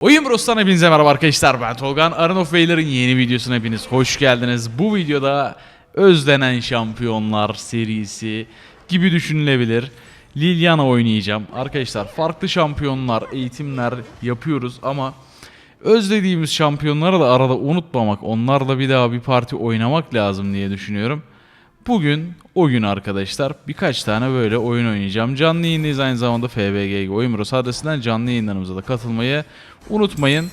Oyun Bros'tan hepinize merhaba arkadaşlar ben Tolgan Arın of yeni videosuna hepiniz hoş geldiniz. Bu videoda özlenen şampiyonlar serisi gibi düşünülebilir. Liliana oynayacağım. Arkadaşlar farklı şampiyonlar, eğitimler yapıyoruz ama özlediğimiz şampiyonları da arada unutmamak, onlarla bir daha bir parti oynamak lazım diye düşünüyorum. Bugün o gün arkadaşlar birkaç tane böyle oyun oynayacağım. Canlı yayındayız aynı zamanda FBG Oyun Bros adresinden canlı yayınlarımıza da katılmayı unutmayın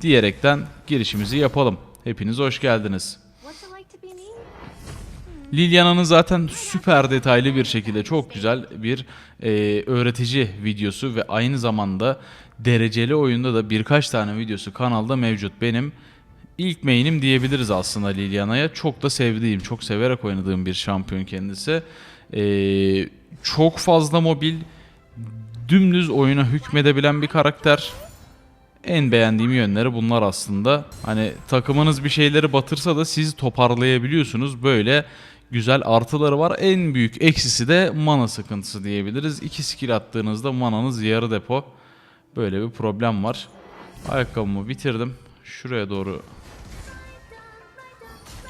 diyerekten girişimizi yapalım. Hepiniz hoş geldiniz. Liliana'nın zaten süper detaylı bir şekilde çok güzel bir e, öğretici videosu ve aynı zamanda dereceli oyunda da birkaç tane videosu kanalda mevcut. Benim ilk main'im diyebiliriz aslında Liliana'ya. Çok da sevdiğim, çok severek oynadığım bir şampiyon kendisi. E, çok fazla mobil, dümdüz oyuna hükmedebilen bir karakter. En beğendiğim yönleri bunlar aslında. Hani takımınız bir şeyleri batırsa da siz toparlayabiliyorsunuz. Böyle güzel artıları var. En büyük eksisi de mana sıkıntısı diyebiliriz. İki skill attığınızda mananız yarı depo. Böyle bir problem var. Ayakkabımı bitirdim. Şuraya doğru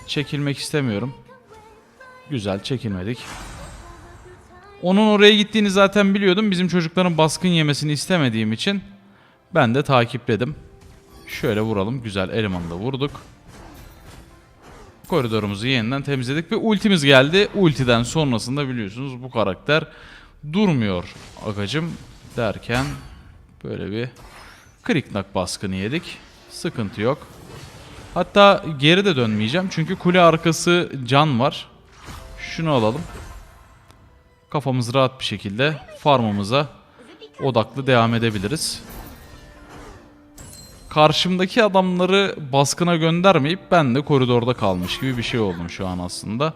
çekilmek istemiyorum. Güzel çekilmedik. Onun oraya gittiğini zaten biliyordum. Bizim çocukların baskın yemesini istemediğim için ben de takipledim. Şöyle vuralım. Güzel elemanı da vurduk. Koridorumuzu yeniden temizledik ve ultimiz geldi. Ultiden sonrasında biliyorsunuz bu karakter durmuyor agacım derken böyle bir kırıknak baskını yedik. Sıkıntı yok. Hatta geri de dönmeyeceğim çünkü kule arkası can var. Şunu alalım. Kafamız rahat bir şekilde farmımıza odaklı devam edebiliriz karşımdaki adamları baskına göndermeyip ben de koridorda kalmış gibi bir şey oldum şu an aslında.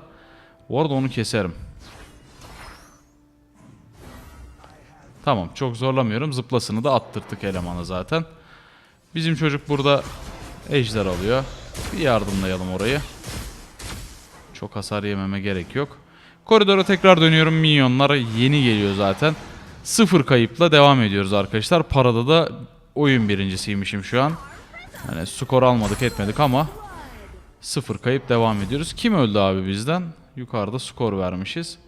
Bu arada onu keserim. Tamam çok zorlamıyorum. Zıplasını da attırttık elemanı zaten. Bizim çocuk burada ejder alıyor. Bir yardımlayalım orayı. Çok hasar yememe gerek yok. Koridora tekrar dönüyorum. Minyonlar yeni geliyor zaten. Sıfır kayıpla devam ediyoruz arkadaşlar. Parada da oyun birincisiymişim şu an. Yani skor almadık etmedik ama sıfır kayıp devam ediyoruz. Kim öldü abi bizden? Yukarıda skor vermişiz.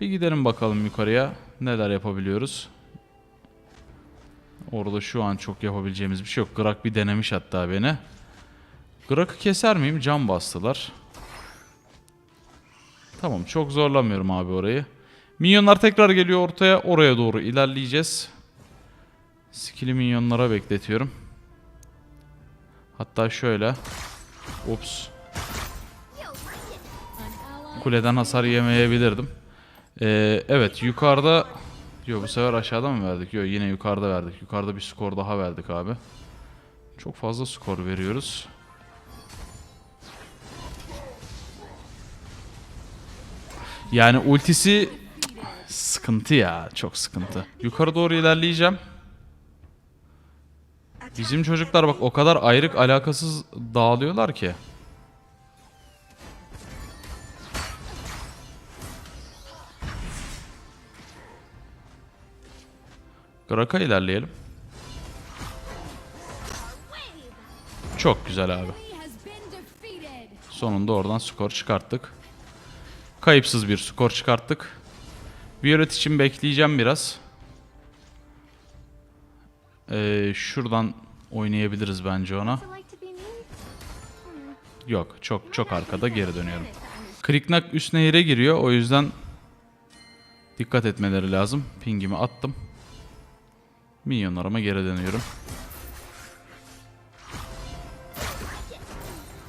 Bir gidelim bakalım yukarıya. Neler yapabiliyoruz? Orada şu an çok yapabileceğimiz bir şey yok. Grak bir denemiş hatta beni. Grak'ı keser miyim? Cam bastılar. Tamam çok zorlamıyorum abi orayı. Minyonlar tekrar geliyor ortaya. Oraya doğru ilerleyeceğiz. Skill'i minyonlara bekletiyorum. Hatta şöyle. Ups. Kuleden hasar yemeyebilirdim. Ee, evet yukarıda... Yo bu sefer aşağıda mı verdik? Yo yine yukarıda verdik. Yukarıda bir skor daha verdik abi. Çok fazla skor veriyoruz. Yani ultisi sıkıntı ya. Çok sıkıntı. Yukarı doğru ilerleyeceğim. Bizim çocuklar bak o kadar ayrık alakasız dağılıyorlar ki. Grak'a ilerleyelim. Çok güzel abi. Sonunda oradan skor çıkarttık. Kayıpsız bir skor çıkarttık. Violet için bekleyeceğim biraz. Ee, şuradan oynayabiliriz bence ona. Yok çok çok arkada geri dönüyorum. Kriknak üst nehire giriyor o yüzden dikkat etmeleri lazım. Pingimi attım. Minyonlarıma geri dönüyorum.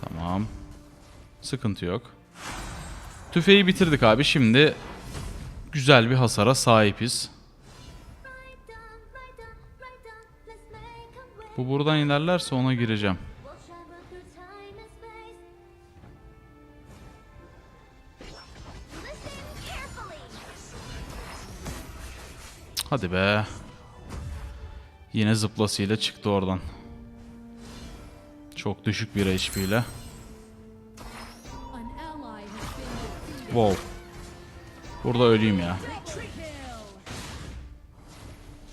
Tamam. Sıkıntı yok. Tüfeği bitirdik abi. Şimdi güzel bir hasara sahibiz. Bu buradan ilerlerse ona gireceğim. Hadi be. Yine zıplasıyla çıktı oradan. Çok düşük bir HP ile. Wow. Burada öleyim ya.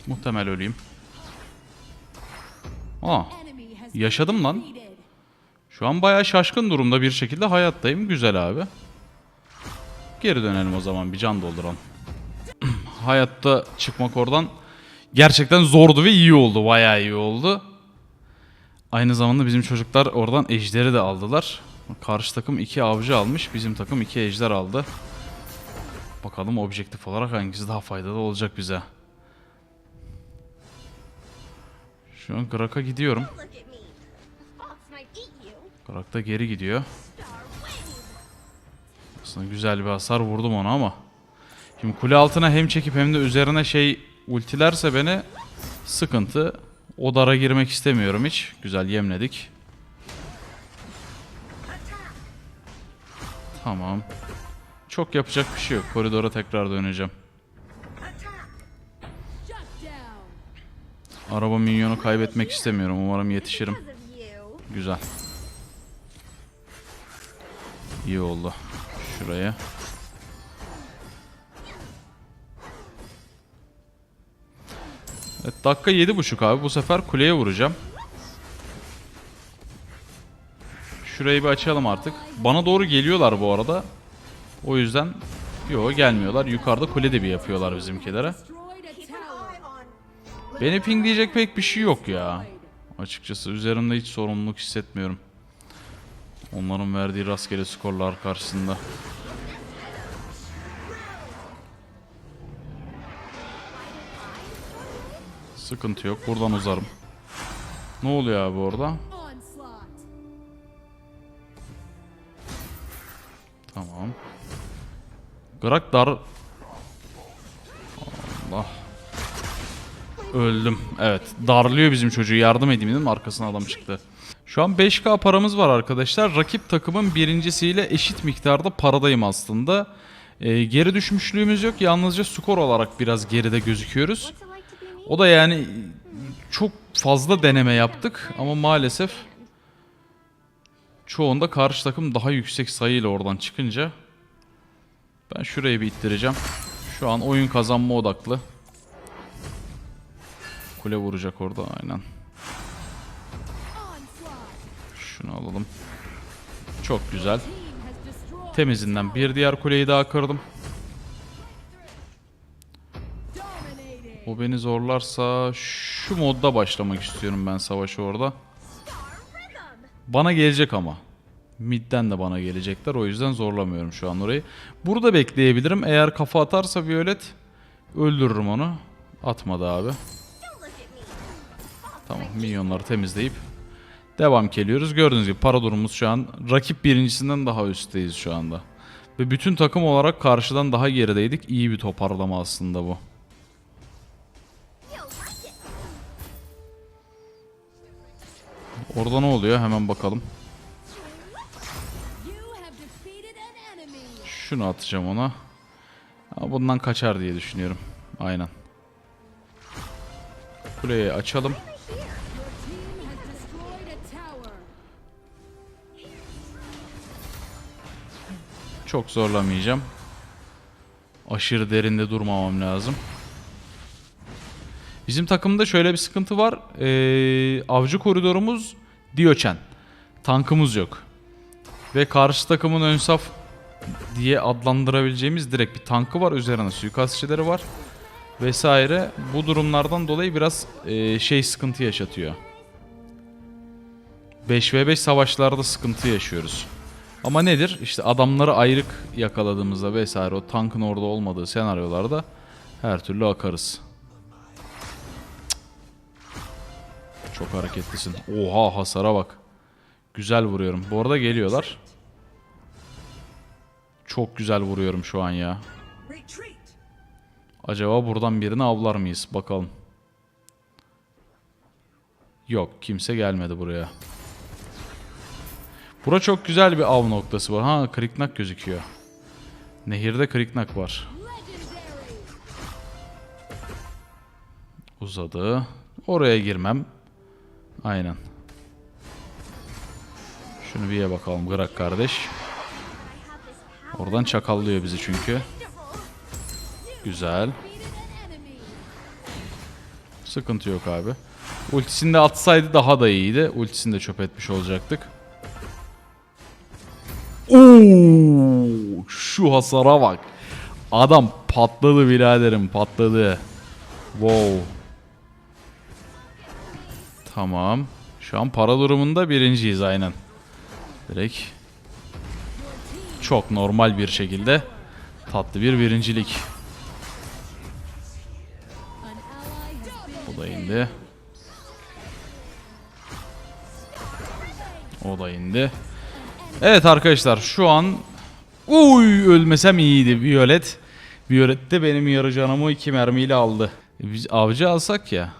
Muhtemel öleyim. Aa, yaşadım lan. Şu an bayağı şaşkın durumda bir şekilde hayattayım. Güzel abi. Geri dönelim o zaman bir can dolduralım. Hayatta çıkmak oradan gerçekten zordu ve iyi oldu. Bayağı iyi oldu. Aynı zamanda bizim çocuklar oradan ejderi de aldılar. Karşı takım iki avcı almış. Bizim takım iki ejder aldı. Bakalım objektif olarak hangisi daha faydalı olacak bize. Şu an Grak'a gidiyorum. Grak da geri gidiyor. Aslında güzel bir hasar vurdum ona ama. Şimdi kule altına hem çekip hem de üzerine şey ultilerse beni sıkıntı. O dara girmek istemiyorum hiç. Güzel yemledik. Tamam. Çok yapacak bir şey yok. Koridora tekrar döneceğim. Araba minyonu kaybetmek istemiyorum. Umarım yetişirim. Güzel. İyi oldu. Şuraya. Evet dakika yedi buçuk abi. Bu sefer kuleye vuracağım. Şurayı bir açalım artık. Bana doğru geliyorlar bu arada. O yüzden Yo gelmiyorlar. Yukarıda kule de bir yapıyorlar bizimkilere. Beni pingleyecek pek bir şey yok ya. Açıkçası üzerimde hiç sorumluluk hissetmiyorum. Onların verdiği rastgele skorlar karşısında. Sıkıntı yok. Buradan uzarım. Ne oluyor abi orada? Tamam. Grak dar... Allah. Öldüm. Evet. Darlıyor bizim çocuğu. Yardım edeyim dedim. Arkasına adam çıktı. Şu an 5K paramız var arkadaşlar. Rakip takımın birincisiyle eşit miktarda paradayım aslında. Ee, geri düşmüşlüğümüz yok. Yalnızca skor olarak biraz geride gözüküyoruz. O da yani çok fazla deneme yaptık ama maalesef çoğunda karşı takım daha yüksek sayıyla oradan çıkınca ben şurayı bir ittireceğim. Şu an oyun kazanma odaklı. Kule vuracak orada aynen. Şunu alalım. Çok güzel. Temizinden bir diğer kuleyi daha kırdım. O beni zorlarsa şu modda başlamak istiyorum ben savaşı orada. Bana gelecek ama. Mid'den de bana gelecekler. O yüzden zorlamıyorum şu an orayı. Burada bekleyebilirim. Eğer kafa atarsa Violet öldürürüm onu. Atmadı abi. Tamam minyonları temizleyip devam geliyoruz. Gördüğünüz gibi para durumumuz şu an rakip birincisinden daha üstteyiz şu anda. Ve bütün takım olarak karşıdan daha gerideydik. İyi bir toparlama aslında bu. Orada ne oluyor hemen bakalım. Şunu atacağım ona. Ha, bundan kaçar diye düşünüyorum. Aynen. Kuleyi açalım. Çok zorlamayacağım. Aşırı derinde durmamam lazım. Bizim takımda şöyle bir sıkıntı var. Ee, avcı koridorumuz Diochen. Tankımız yok. Ve karşı takımın ön saf diye adlandırabileceğimiz direkt bir tankı var. Üzerine suikastçileri var. Vesaire. Bu durumlardan dolayı biraz ee, şey sıkıntı yaşatıyor. 5v5 savaşlarda sıkıntı yaşıyoruz. Ama nedir? İşte adamları ayrık yakaladığımızda vesaire o tankın orada olmadığı senaryolarda her türlü akarız. Çok hareketlisin. Oha hasara bak. Güzel vuruyorum. Bu arada geliyorlar. Çok güzel vuruyorum şu an ya. Acaba buradan birini avlar mıyız? Bakalım. Yok kimse gelmedi buraya. Bura çok güzel bir av noktası var. Ha kriknak gözüküyor. Nehirde kriknak var. Uzadı. Oraya girmem. Aynen. Şunu bir ye bakalım Grak kardeş. Oradan çakallıyor bizi çünkü. Güzel. Sıkıntı yok abi. Ultisini de atsaydı daha da iyiydi. Ultisini de çöp etmiş olacaktık. Oo, şu hasara bak. Adam patladı biraderim patladı. Wow. Tamam. Şu an para durumunda birinciyiz aynen. Direkt. Çok normal bir şekilde tatlı bir birincilik. O da indi. O da indi. Evet arkadaşlar şu an Uy ölmesem iyiydi Violet. Violet de benim yarı canımı iki mermiyle aldı. Biz avcı alsak ya.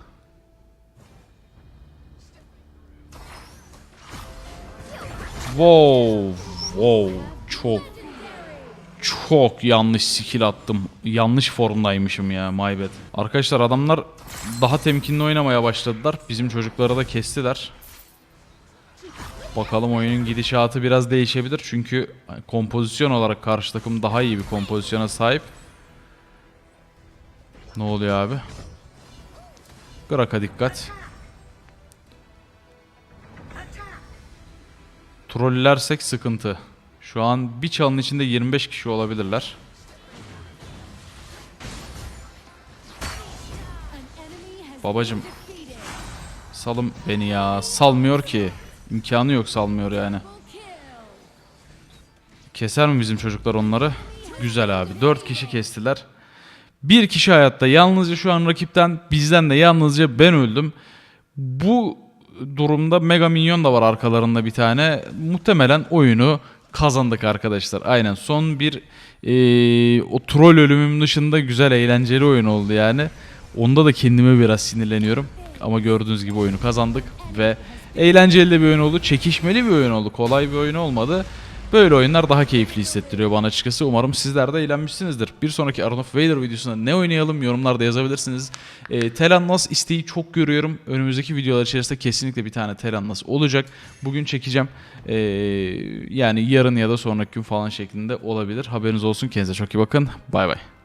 Wow. Wow. Çok çok yanlış skill attım. Yanlış formdaymışım ya my bad. Arkadaşlar adamlar daha temkinli oynamaya başladılar. Bizim çocukları da kestiler. Bakalım oyunun gidişatı biraz değişebilir. Çünkü kompozisyon olarak karşı takım daha iyi bir kompozisyona sahip. Ne oluyor abi? Grak'a dikkat. Trollersek sıkıntı. Şu an bir çalın içinde 25 kişi olabilirler. Babacım salım beni ya. Salmıyor ki. İmkanı yok salmıyor yani. Keser mi bizim çocuklar onları? Güzel abi. 4 kişi kestiler. Bir kişi hayatta. Yalnızca şu an rakipten bizden de yalnızca ben öldüm. Bu durumda Mega Minyon da var arkalarında bir tane. Muhtemelen oyunu kazandık arkadaşlar. Aynen son bir eee, o troll ölümüm dışında güzel eğlenceli oyun oldu yani. Onda da kendime biraz sinirleniyorum. Ama gördüğünüz gibi oyunu kazandık ve eğlenceli de bir oyun oldu. Çekişmeli bir oyun oldu. Kolay bir oyun olmadı. Böyle oyunlar daha keyifli hissettiriyor bana açıkçası. Umarım sizler de eğlenmişsinizdir. Bir sonraki Arnold Vader videosunda ne oynayalım yorumlarda yazabilirsiniz. E, Telannas isteği çok görüyorum. Önümüzdeki videolar içerisinde kesinlikle bir tane Telannas olacak. Bugün çekeceğim. E, yani yarın ya da sonraki gün falan şeklinde olabilir. Haberiniz olsun. Kendinize çok iyi bakın. Bay bay.